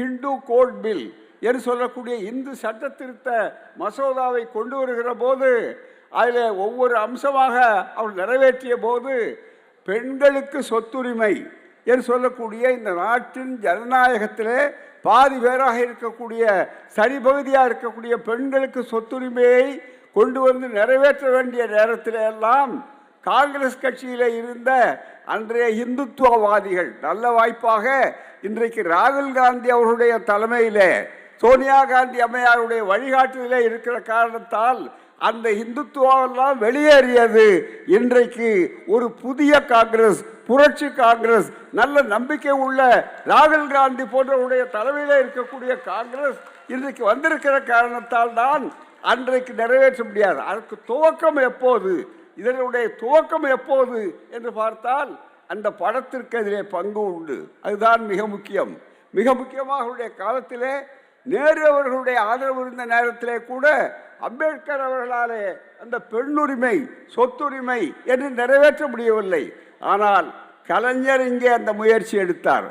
Hindu code bill என்று சொல்லக்கூடிய இந்து சட்ட திருத்த மசோதாவை கொண்டு வருகிற போது அதில் ஒவ்வொரு அம்சமாக அவர் நிறைவேற்றிய போது பெண்களுக்கு சொத்துரிமை என்று சொல்லக்கூடிய இந்த நாட்டின் ஜனநாயகத்திலே பாதி பேராக இருக்கக்கூடிய சரிபகுதியாக இருக்கக்கூடிய பெண்களுக்கு சொத்துரிமையை கொண்டு வந்து நிறைவேற்ற வேண்டிய நேரத்தில் எல்லாம் காங்கிரஸ் கட்சியில் இருந்த அன்றைய இந்துத்துவவாதிகள் நல்ல வாய்ப்பாக இன்றைக்கு ராகுல் காந்தி அவர்களுடைய தலைமையிலே சோனியா காந்தி அம்மையாருடைய வழிகாட்டுதலே இருக்கிற காரணத்தால் அந்த இந்துத்துவெல்லாம் வெளியேறியது. இன்றைக்கு ஒரு புதிய காங்கிரஸ் புரட்சி காங்கிரஸ் நல்ல நம்பிக்கை உள்ள ராகுல் காந்தி போன்றவருடைய தலைமையில் இருக்கக்கூடிய காங்கிரஸ் இன்றைக்கு வந்திருக்கிற காரணத்தால் தான் அன்றைக்கு நிறைவேற்ற முடியாது. அதற்கு துவக்கம் எப்போது? இதனுடைய துவக்கம் எப்போது? என்று பார்த்தால் அந்த படத்திற்கு அதிலே பங்கு உண்டு. அதுதான் மிக முக்கியம். மிக முக்கியமாக அவருடைய காலத்திலே நேரு அவர்களுடைய ஆதரவு இருந்த நேரத்திலே கூட அம்பேத்கர் அவர்களாலே அந்த பெண்ணுரிமை சொத்துரிமை என்று நிறைவேற்ற முடியவில்லை. ஆனால் கலைஞர் இங்கே அந்த முயற்சி எடுத்தார்.